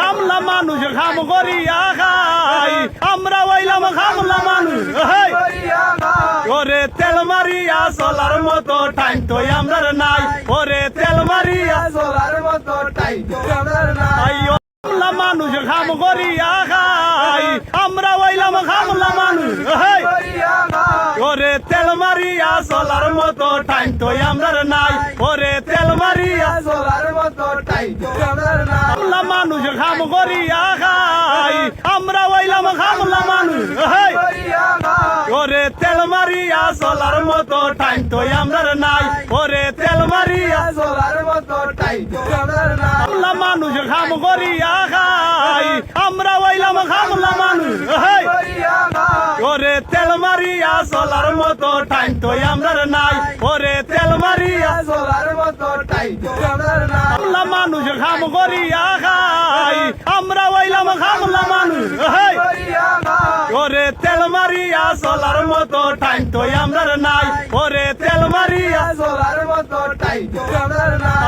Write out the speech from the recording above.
মানুষ খাম করিয়া খাই। আমরা হইলাম খামলা মানুষ! ওরে তেল মারিয়া চলার মতো টাইম তো আমরা নাই। ওরে তেল মারিয়া আইও খামলা মানুষ খাম করিয়া খাই। আমরা হইলাম খামলা মানুষ! ওরে তেল মারিয়া চলার মতো টাইম তো আমরা নাই। ওরে তেল মারিয়া খামলা মানুষ খাম করিয়া খাই আমরা হইলাম খামলা মানুষ! ওরে তেল মারিয়া চলার মতো টাইম তো আমরা নাই। ওরে তেল মারিয়া খামলা মানুষ খাম করিয়া খাই আমরা খামলা মানুষ ওরে তেল মারিয়া চলার মতো টাইম তো আমরা নাই। ওরে তেল মারিয়া খামলা মানুষ খাম করিয়া খাই চলার মতো টাইম তো আমরা নাই। ওরে তেল মারিয়া চলার মতো টাইম তো আমরা নাই।